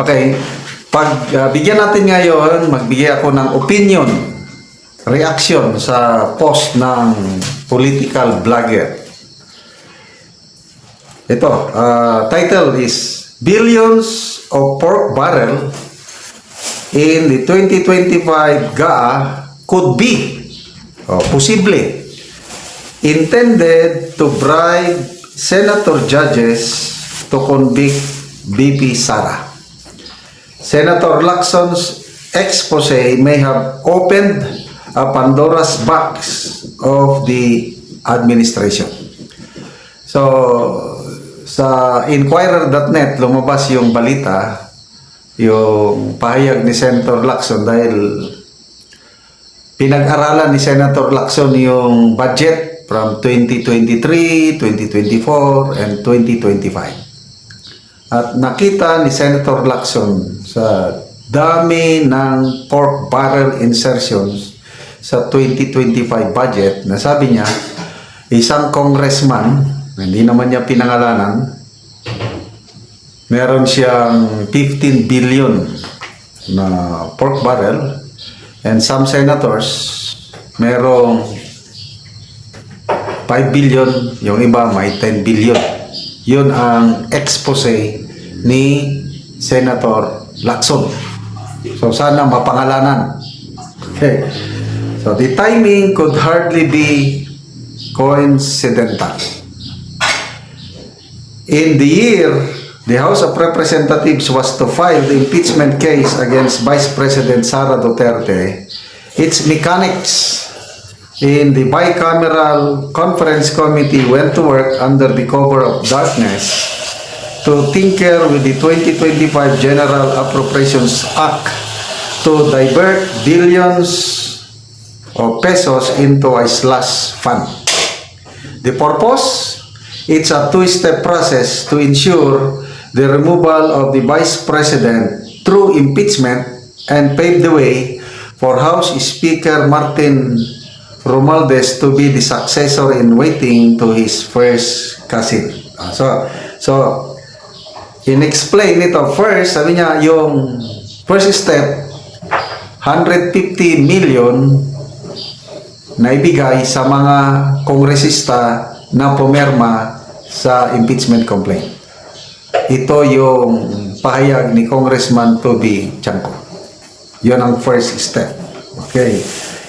Okay, pag uh, bigyan natin ngayon, magbigay ako ng opinion, reaction sa post ng political blogger. Ito, uh, title is Billions of Pork Barrel in the 2025 GAA could be, o posible, intended to bribe senator judges to convict BP Sara. Senator Lacson's expose may have opened a Pandora's box of the administration. So, sa Inquirer.net lumabas yung balita, yung pahayag ni Senator Lacson dahil pinag-aralan ni Senator Lacson yung budget from 2023, 2024, and 2025. At nakita ni Senator Lacson sa dami ng pork barrel insertions sa 2025 budget na sabi niya, isang congressman, hindi naman niya pinangalanan, meron siyang 15 billion na pork barrel and some senators merong 5 billion, yung iba may 10 billion. Yun ang expose ni Senator Lacson. So sana mapangalanan. Okay. So the timing could hardly be coincidental. In the year the House of Representatives was to file the impeachment case against Vice President Sara Duterte, its mechanics in the bicameral conference committee went to work under the cover of darkness to tinker with the 2025 General Appropriations Act to divert billions of pesos into a slush fund. The purpose? It's a two-step process to ensure the removal of the Vice President through impeachment and pave the way for House Speaker Martin Romualdez to be the successor in waiting to his first cousin. Ah, So, so in-explain ito first, sabi niya yung first step 150 million na ibigay sa mga kongresista na pumerma sa impeachment complaint. Ito yung pahayag ni Congressman Toby Chanco. Yun ang first step. Okay.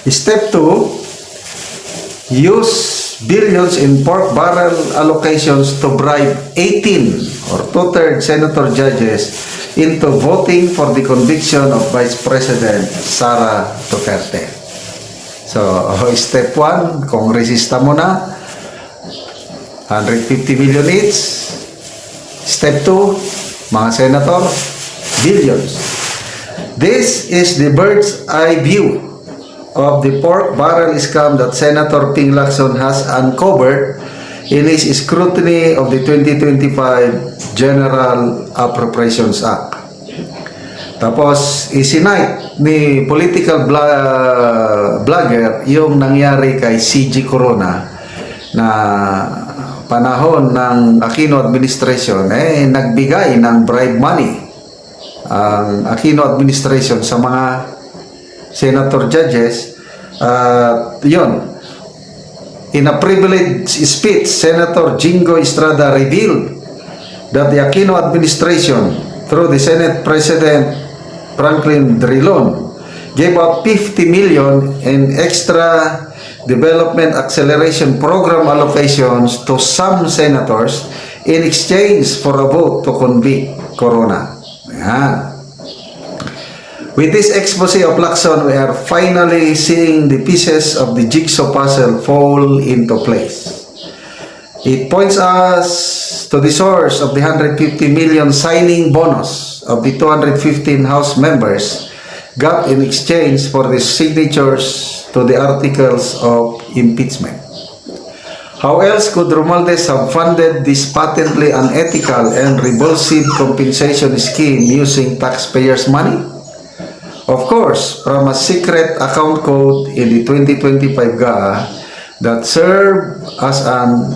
Step 2, use billions in pork barrel allocations to bribe 18 or two-thirds senator judges into voting for the conviction of Vice President Sara Duterte. So, step 1, kongresista mo na, 150 million each. Step 2, mga senator, billions. This is the bird's eye view of the pork barrel scam that Senator Ping Lacson has uncovered in his scrutiny of the 2025 General Appropriations Act. Tapos, isinite ni political blogger yung nangyari kay CG Corona na panahon ng Aquino administration eh nagbigay ng bribe money ang Aquino administration sa mga senator judges at yun in a privileged speech Senator Jingo Estrada revealed that the Aquino administration through the Senate President Franklin Drilon gave out 50 million in extra development acceleration program allocations to some senators in exchange for a vote to convict Corona. Ayan. With this expose of Lacson, we are finally seeing the pieces of the jigsaw puzzle fall into place. It points us to the source of the 150 million signing bonus of the 215 House members got in exchange for the signatures to the articles of impeachment. How else could Romualdez have funded this patently unethical and revulsive compensation scheme using taxpayers' money? Of course, from a secret account code in the 2025 GAA that served as an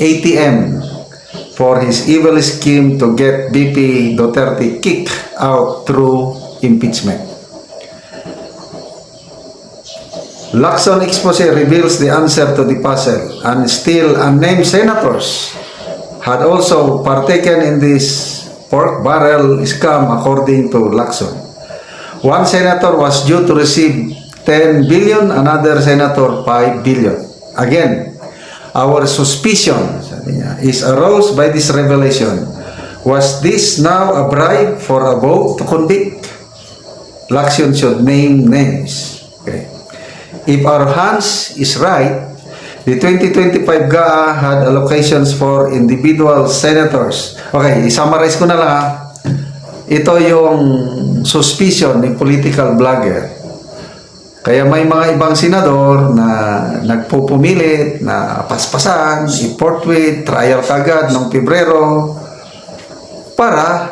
ATM for his evil scheme to get BP Duterte kicked out through impeachment. Lacson expose reveals the answer to the puzzle and still unnamed senators had also partaken in this pork barrel scam according to Lacson. One senator was due to receive 10 billion, another senator 5 billion. Again, our suspicion niya, is arose by this revelation. Was this now a bribe for a vote to convict? Lacson should name names. Okay. If our Hans is right, the 2025 GAA had allocations for individual senators. Okay, i-summarize ko na lang ha. Ito yung suspicion ni political blogger. Kaya may mga ibang senador na nagpupumilit na paspasan, i-portrait, trial kagad noong Pebrero para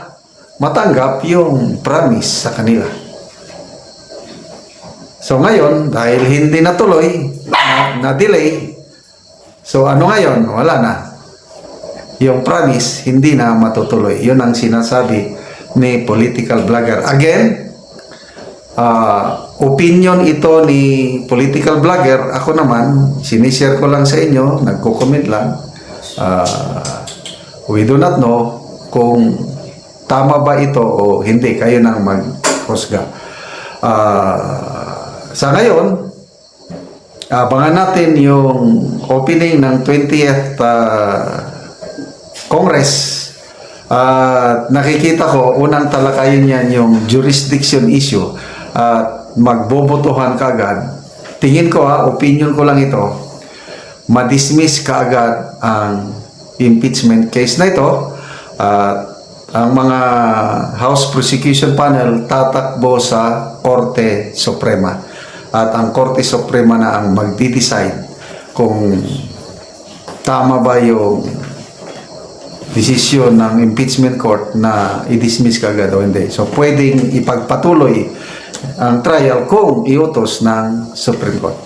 matanggap yung promise sa kanila. So ngayon, dahil hindi natuloy, na, na-delay, so ano ngayon? Wala na. Yung promise, hindi na matutuloy. Yun ang sinasabi ni political blogger. Again, ah, opinion ito ni political blogger. Ako naman, sinishare ko lang sa inyo, nagko-comment lang. Ah, we do not know kung tama ba ito o hindi. Kayo nang mag-husga. Ah, sa ngayon, abangan natin yung opening ng 20th ah, Congress. At nakikita ko, unang talakayin niyan yung jurisdiction issue. At magbobotohan kagad. Tingin ko ha, opinion ko lang ito, madismiss kaagad ang impeachment case na ito. At ang mga House Prosecution Panel tatakbo sa Korte Suprema. At ang Korte Suprema na ang magdi-decide kung tama ba yung desisyon ng impeachment court na i-dismiss kagad o hindi. So, pwedeng ipagpatuloy ang trial kung iutos ng Supreme Court.